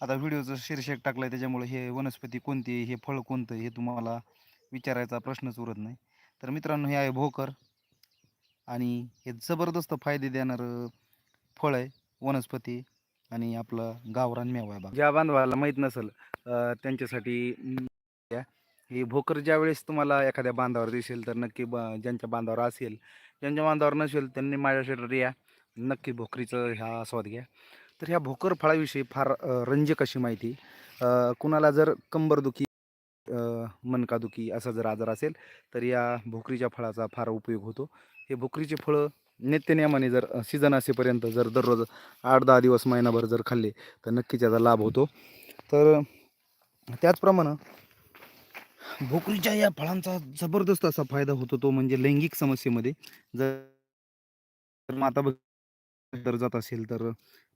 आता व्हिडिओचं शीर्षक टाकलं आहे त्याच्यामुळे हे वनस्पती कोणती हे फळ कोणतं हे तुम्हाला विचारायचा प्रश्नच उरत नाही. तर मित्रांनो हे आहे भोकर आणि हे जबरदस्त फायदे देणारं फळ आहे वनस्पती आणि आपलं गावरान मेवा आहे ज्या बांधवाला माहीत नसेल त्यांच्यासाठी हे भोकर ज्या वेळेस तुम्हाला एखाद्या बांधावर दिसेल तर नक्की ब ज्यांच्या बांधावर असेल ज्यांच्या बांधावर नसेल त्यांनी माझ्या शरीर या. नक्की भोकरीचं ह्या आस्वाद घ्या. तर ह्या भोकर फळाविषयी फार रंजक अशी माहिती. कुणाला जर कंबरदुखी मनकादुखी असा जर आजार असेल तर या भोकरीच्या फळाचा फार उपयोग होतो. हे भोकरीचे फळं नित्यनियमाने जर सीझन असेपर्यंत जर दररोज आठ दहा दिवस महिनाभर जर खाल्ले तर नक्कीच याचा लाभ होतो. तर त्याचप्रमाणे भोकरीच्या या फळांचा जबरदस्त असा फायदा होतो तो म्हणजे लैंगिक समस्येमध्ये. जर माता जर जात असेल तर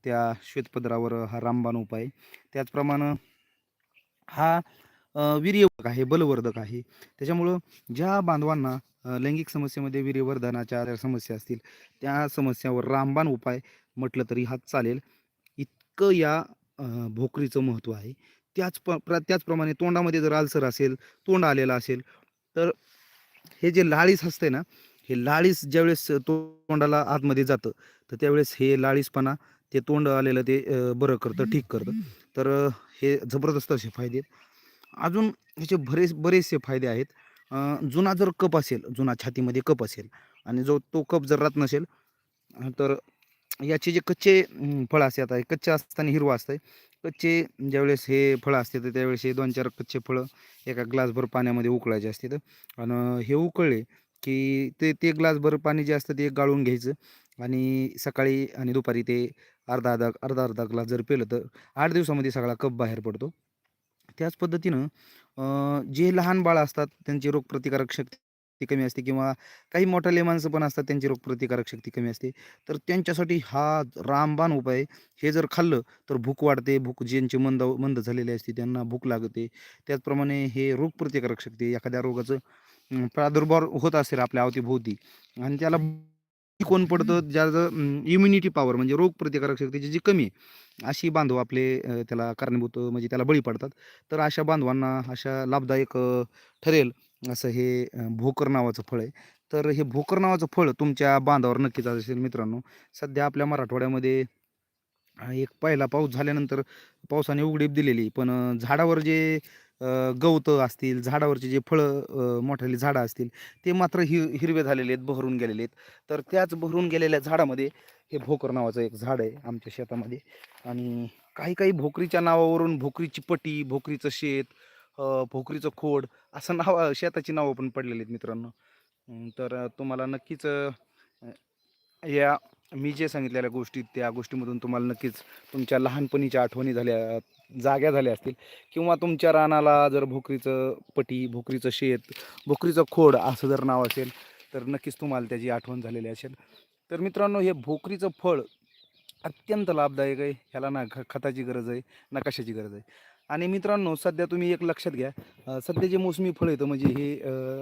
त्या श्वेतपदरावर हा रामबाण उपाय त्याचप्रमाणे हा वीर्यवर्धक आहे बलवर्धक आहे. त्याच्यामुळं ज्या बांधवांना लैंगिक समस्येमध्ये वीर्यवर्धनाच्या समस्या असतील त्या समस्यावर रामबाण उपाय म्हटलं तरी हा चालेल. इतकं या भोकरीचं महत्त्व आहे. त्याच प प्र त्याचप्रमाणे तोंडामध्ये जर आलसर असेल तोंड आलेलं असेल तर हे जे लाळीस असते ना हे लाळीस ज्यावेळेस तोंडाला आतमध्ये जातं तर त्यावेळेस हे लाळीसपणा ते तोंड आलेलं ते बरं करतं ठीक करतं. तर हे जबरदस्त असे फायदे आहेत. अजून ह्याचे बरेच बरेचसे फायदे आहेत. जुना जर कप असेल जुना छातीमध्ये कप असेल आणि जो तो कप जर राहत नसेल तर याचे जे कच्चे फळं असतात आहे कच्चे असताना हिरवं असतं कच्चे ज्यावेळेस हे फळं असते तर त्यावेळेस हे दोन चार कच्चे फळं एका ग्लासभर पाण्यामध्ये उकळायचे असते आणि हे उकळले की ते ते ग्लासभर पाणी जे असतं ते गाळून घ्यायचं. आणि सकाळी आणि दुपारी ते अर्धा अर्धा अर्धा अर्धा ग्लास जर पेलं तर आठ दिवसामध्ये सगळा कप बाहेर पडतो. त्याच पद्धतीनं जे लहान बाळं असतात त्यांची रोगप्रतिकारक शक्ती कमी असते किंवा काही मोठ्या माणसं पण असतात त्यांची रोगप्रतिकारक शक्ती कमी असते. तर त्यांच्यासाठी हा रामबाण उपाय हे जर खाल्लं तर भूक वाढते भूक ज्यांची मंद मंद झालेली असते त्यांना भूक लागते. त्याचप्रमाणे हे रोगप्रतिकारक शक्ती एखाद्या रोगाचं प्रादुर्भाव होत असेल आपल्या अवतीभोवती आणि त्याला कोण पडतं ज्याचं इम्युनिटी पॉवर म्हणजे रोगप्रतिकारक शक्तीची जी कमी आहे. अशी बांधव आपले त्याला कारणीभूत म्हणजे त्याला बळी पडतात. तर अशा बांधवांना अशा लाभदायक ठरेल असं हे भोकर नावाचं फळ आहे. तर हे भोकर नावाचं फळ तुमच्या बांधावर नक्कीच असेल मित्रांनो. सध्या आपल्या मराठवाड्यामध्ये एक पहिला पाऊस झाल्यानंतर पावसाने उघडीप दिलेली पण झाडावर जे गवतं असतील झाडावरचे जे फळं मोठाली झाडं असतील ते मात्र हि हिरवे झालेले आहेत बहरून गेलेले आहेत. तर त्याच बहरून गेलेल्या झाडामध्ये हे भोकर नावाचं एक झाड आहे आमच्या शेतामध्ये. आणि काही काही भोकरीच्या नावावरून भोकरीची पटी भोकरीचं शेत भोकरीचं खोड असं नाव शेताची नावं पण पडलेली आहेत मित्रांनो. तर तुम्हाला नक्कीच या मी जे सांगितलेल्या गोष्टी त्या गोष्टीमधून तुम्हाला नक्कीच तुमच्या लहानपणीच्या आठवणी झाल्या जाग्या झाल्या असतील. किंवा तुमच्या रानाला जर भोकरीचं पटी भोकरीचं शेत भोकरीचं खोड असं जर नाव असेल तर नक्कीच तुम्हाला त्याची आठवण झालेली असेल. तर मित्रांनो हे भोकरीचं फळ अत्यंत लाभदायक आहे. ह्याला ना ख खताची गरज आहे ना कशाची गरज आहे. आणि मित्रांनो सध्या तुम्ही एक लक्षात घ्या सध्या जे मोसमी फळं येतं म्हणजे हे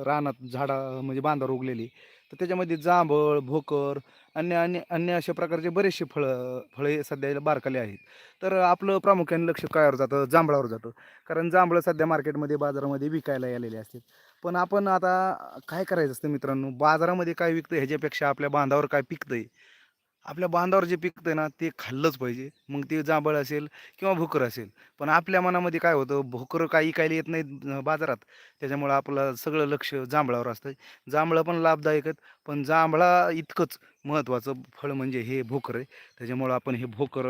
रानात झाडा म्हणजे बांधा उगलेली तर त्याच्यामध्ये जांभळ भोकर अन्य अन्य अन्य अशा प्रकारचे बरेचसे फळं फळे सध्या बारकाले आहेत. तर आपलं प्रामुख्याने लक्ष कायावर जातं जांभळावर जातं. कारण जांभळं सध्या मार्केटमध्ये बाजारामध्ये विकायला आलेले असतात. पण आपण आता काय करायचं असतं मित्रांनो? बाजारामध्ये काय विकतं? ह्याच्यापेक्षा आपल्या बांधावर काय पिकतंय? आपल्या बांधावर जे पिकतं ना ते खाल्लंच पाहिजे. मग ते जांभळ असेल किंवा भोकर असेल. पण आपल्या मनामध्ये काय होतं भोकर काही काही येत नाहीत बाजारात. त्याच्यामुळं आपलं सगळं लक्ष जांभळावर असतं जांभळं पण लाभदायक आहेत पण जांभळा इतकंच महत्त्वाचं फळ म्हणजे हे भोकर आहे. त्याच्यामुळं आपण हे भोकर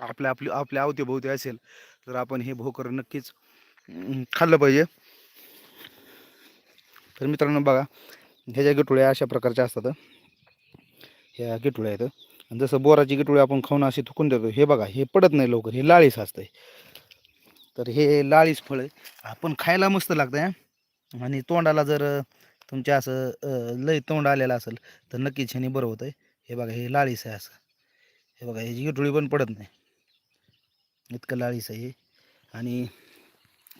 आपल्या आपली आपल्या अवतीभोवती असेल तर आपण हे भोकर नक्कीच खाल्लं पाहिजे. तर मित्रांनो बघा ह्याच्या गटुळ्या अशा प्रकारच्या असतात ह्या गिटुळ्या आहेत. आणि जसं बोराची गिटुळी आपण खाऊन अशी थुकून देतो हे बघा हे पडत नाही लवकर हे लाळीस असतं तर हे लाळीस फळ आहे. आपण खायला मस्त लागतं आणि तोंडाला जर तुमच्या असं लय तोंड आलेलं असेल तर नक्कीच ह्याने बरं होतं हे बघा हे लाळीस आहे असं. हे बघा ह्याची गिटुळी पण पडत नाही. इतकं लाळीस आहे हे. आणि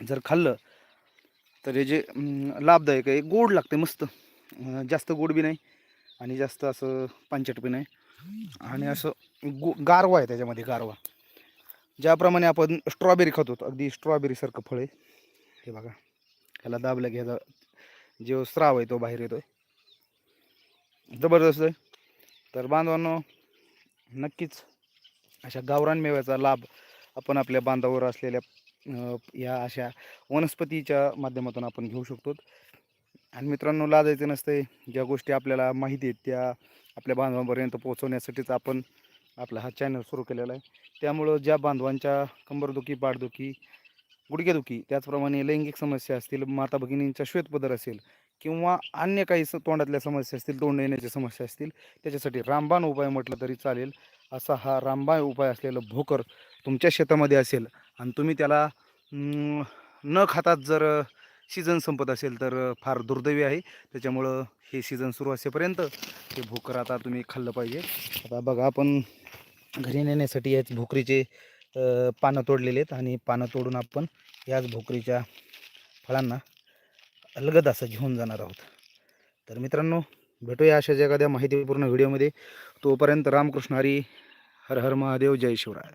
जर खाल्लं तर हे जे लाभदायक आहे गोड लागते मस्त. जास्त गोड बी नाही. आणि जास्त असं पंचट बी नाही. आणि असं गो गारवा आहे त्याच्यामध्ये गारवा. ज्याप्रमाणे आपण स्ट्रॉबेरी खातो अगदी स्ट्रॉबेरीसारखं फळ आहे. हे बघा. ह्याला दाबलं की ह्याचा जो स्राव आहे तो बाहेर येतोय. जबरदस्त आहे. तर बांधवांनो नक्कीच अशा गावरान मेव्याचा लाभ आपण आपल्या बांधावर असलेल्या या अशा वनस्पतीच्या माध्यमातून आपण घेऊ शकतो. आणि मित्रांनो लाजायचं नसतंय. ज्या गोष्टी आपल्याला माहिती आहेत त्या आपल्या बांधवांपर्यंत पोहोचवण्यासाठीच आपण आपला हा चॅनल सुरू केलेला आहे. त्यामुळं ज्या बांधवांच्या कंबरदुखी पाठदुखी गुडघेदुखी त्याचप्रमाणे लैंगिक समस्या असतील माता भगिनींचा श्वेतपदर असेल किंवा अन्य काही स तोंडातल्या समस्या असतील तोंड येण्याच्या समस्या असतील त्याच्यासाठी रामबाण उपाय म्हटलं तरी चालेल. असा हा रामबाण उपाय असलेलं भोकर तुमच्या शेतामध्ये असेल आणि तुम्ही त्याला न खातात जर सीझन संपत असेल तर फार दुर्दैवी आहे. त्याच्यामुळं हे सीझन सुरू असेपर्यंत हे भोकर आता तुम्ही खाल्लं पाहिजे. आता बघा आपण घरी नेण्यासाठी याच भोकरीचे पानं तोडलेले आहेत आणि पानं तोडून आपण याच भोकरीच्या फळांना अलगद असं घेऊन जाणार आहोत. तर मित्रांनो भेटूया अशाच एखाद्या माहितीपूर्ण व्हिडिओमध्ये. तोपर्यंत रामकृष्ण हरी हर हर महादेव जय शिवराय.